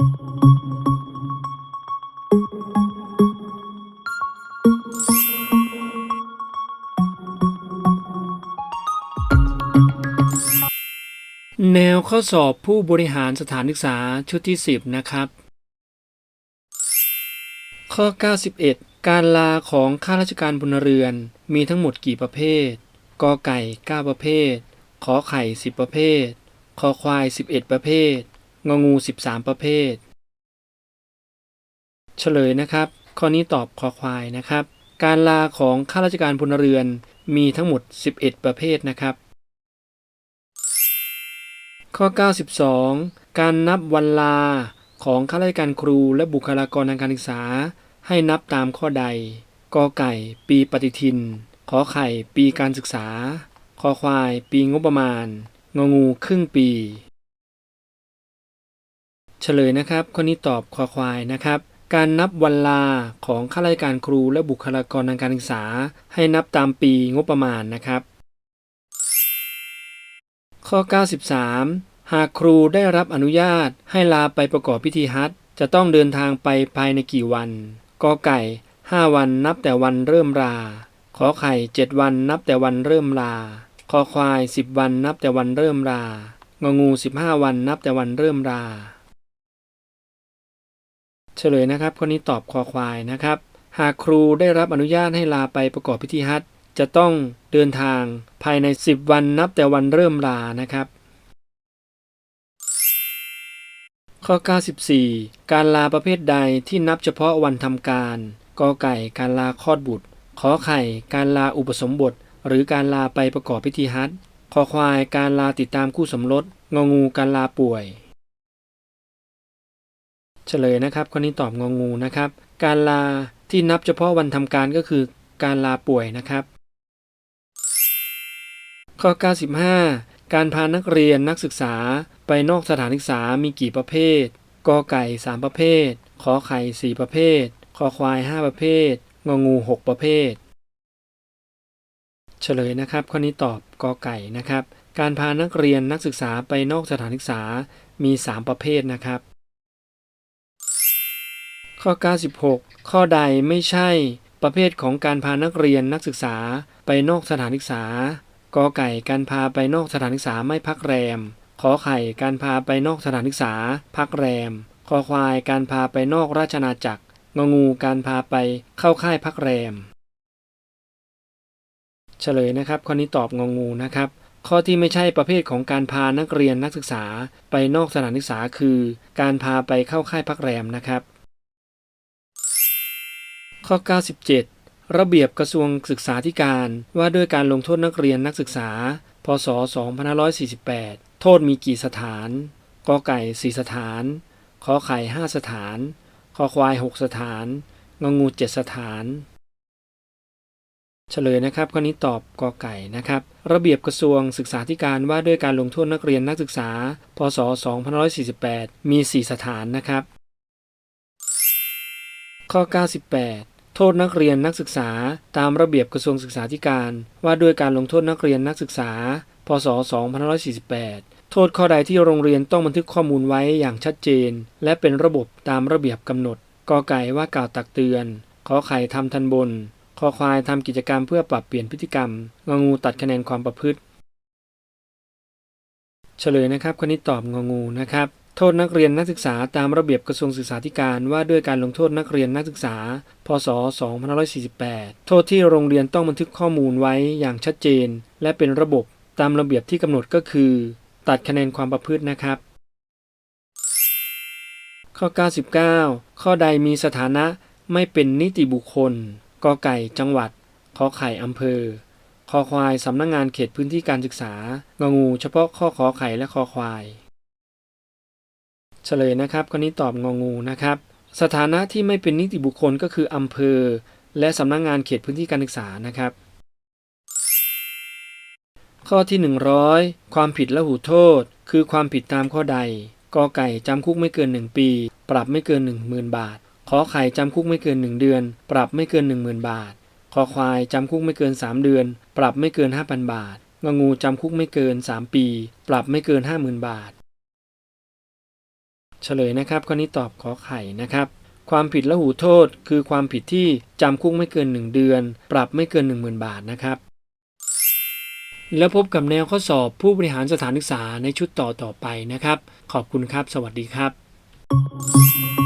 แนวข้อสอบผู้บริหารสถานศึกษาชุดที่ 10 นะครับ ข้อ 91 การลาของข้าราชการพลเรือนมีทั้งหมดกี่ประเภทกอไก่ 9 ประเภท ขอไข่ 10 ประเภท คอควาย 11 ประเภท งองู 13 ประเภท เฉลยนะครับ ข้อนี้ตอบคอควายนะครับ การลาของข้าราชการพลเรือนมีทั้งหมด 11 ประเภทนะครับ ข้อ 92 การนับวันลาของข้าราชการครูและบุคลากรทางการศึกษา ให้นับตามข้อใดกอไก่ ปีปฏิทิน ขอไข่ ปีการศึกษา คอควาย ปีงบประมาณ งองู ครึ่งปี เฉลยนะครับข้อนี้ตอบคอควายนะครับ การนับวันลาของข้าราชการครูและบุคลากรทางการศึกษา ให้นับตามปีงบประมาณนะครับ ข้อ 93 หากครูได้รับอนุญาตให้ลาไปประกอบพิธีฮัจญ์จะต้องเดินทางไปภายในกี่วันกอไก่ 5 วันนับแต่วันเริ่มลาขอไข่ 7 วันนับแต่วันเริ่มลาคอควาย 10 วันนับแต่วันเริ่มลางงู 15 วันนับแต่วันเริ่มลา เฉลยนะครับข้อนี้ตอบคอควายนะครับ หากครูได้รับอนุญาตให้ลาไปประกอบพิธีฮัจจะต้องเดินทางภายใน 10 วันนับแต่วันเริ่มลานะครับ ข้อ 94 การลาประเภทใดที่นับเฉพาะวันทำการกอไก่การลาคลอดบุตร ขอไข่ การลาอุปสมบท หรือการลาไปประกอบพิธีฮัจคอควาย การลาติดตามคู่สมรสงองู การลาป่วย เฉลยนะครับข้อนี้ตอบงองูนะครับ การลาที่นับเฉพาะวันทำการก็คือการลาป่วยนะครับ ข้อ 95 การพานักเรียนนักศึกษาไปนอกสถานศึกษามีกี่ประเภทกอไก่ 3 ประเภทขอไข่ 4 ประเภทคอควาย 5 ประเภท งองู 6 ประเภท เฉลยนะครับ ข้อนี้ตอบกอไก่นะครับ การพานักเรียนนักศึกษาไปนอกสถานศึกษามี 3 ประเภทนะครับ ข้อ 96 ข้อใดไม่ใช่ประเภทของการพานักเรียนนักศึกษาไปนอกสถานศึกษากอไก่การพาไปนอกสถานศึกษาไม่พักแรม ขอไข่การพาไปนอกสถานศึกษา พักแรม คอควายการพาไปนอกราชอาจักร งงูการพาไปเข้าค่ายพักแรม เฉลยนะครับ ข้อนี้ตอบงงูนะครับ ข้อที่ไม่ใช่ประเภทของการพานักเรียนนักศึกษาไปนอกสถานศึกษาคือ การพาไปเข้าค่ายพักแรมนะครับ ข้อ 97 ระเบียบกระทรวงศึกษาธิการว่าด้วยการลงโทษนักเรียนนักศึกษา พศ 2548 โทษมีกี่สถาน กอไก่ 4 สถาน ขอไข่ 5 สถาน คอควาย 6 สถาน งงู 7 สถานเฉลยนะครับข้อนี้ตอบกอไก่นะครับ ระเบียบกระทรวงศึกษาธิการว่าด้วยการลงโทษนักเรียนนักศึกษา พศ 2548 มี 4 สถานนะครับ ข้อ 98 ทษนักเรียนนักศึกษา ตามระเบียบกระทรวงศึกษาธิการ ว่าด้วยการลงโทษนักเรียนนักศึกษา พศ 2548 โทษข้อใดที่โรงเรียนต้องบันทึกข้อมูลไว้อย่างชัดเจน และเป็นระบบตามระเบียบกำหนดกอไก่ว่ากล่าวตักเตือน ขอไข่ทำทันบน คอควายทำกิจกรรมเพื่อปรับเปลี่ยนพฤติกรรม งงูตัดคะแนนความประพฤติ เฉลยนะครับข้อนี้ตอบงงูนะครับ โทษนักเรียนนักศึกษาตามระเบียบกระทรวงศึกษาธิการว่าด้วยการลงโทษนักเรียนนักศึกษา พศ 2548 โทษที่โรงเรียนต้องบันทึกข้อมูลไว้อย่างชัดเจน และเป็นระบบตามระเบียบที่กำหนดก็คือ ตัดคะแนนความประพฤตินะครับ ข้อ 99 ข้อใดมีสถานะไม่เป็นนิติบุคคลกอไก่จังหวัดขอไข่อำเภอคอควายสำนักงงานเขตพื้นที่การศึกษางงู เฉพาะข้อขอไข่และคอควาย เฉลยนะครับข้อนี้ตอบงองูนะครับ สถานะที่ไม่เป็นนิติบุคคลก็คืออำเภอ และสำนักงงานเขตพื้นที่การศึกษานะครับ ข้อที่ 100 ความผิดละหูโทษ คือความผิดตามข้อใดกอไก่จำคุกไม่เกิน 1 ปี ปรับไม่เกิน 10,000 บาทขอไข่จำคุกไม่เกิน 1 เดือน ปรับไม่เกิน 10,000 บาทคอควายจำคุกไม่เกิน 3 เดือน ปรับไม่เกิน 5,000 บาทงองูจำคุกไม่เกิน 3 ปี ปรับไม่เกิน 50,000 บาท เฉลยนะครับข้อนี้ตอบขอไข่นะครับ ความผิดละหูโทษ คือความผิดที่จำคุกไม่เกิน 1 เดือน ปรับไม่เกิน 10,000 บาทนะครับ แล้วพบกับแนวข้อสอบผู้บริหารสถานศึกษาในชุดต่อต่อไปนะครับ ขอบคุณครับ สวัสดีครับ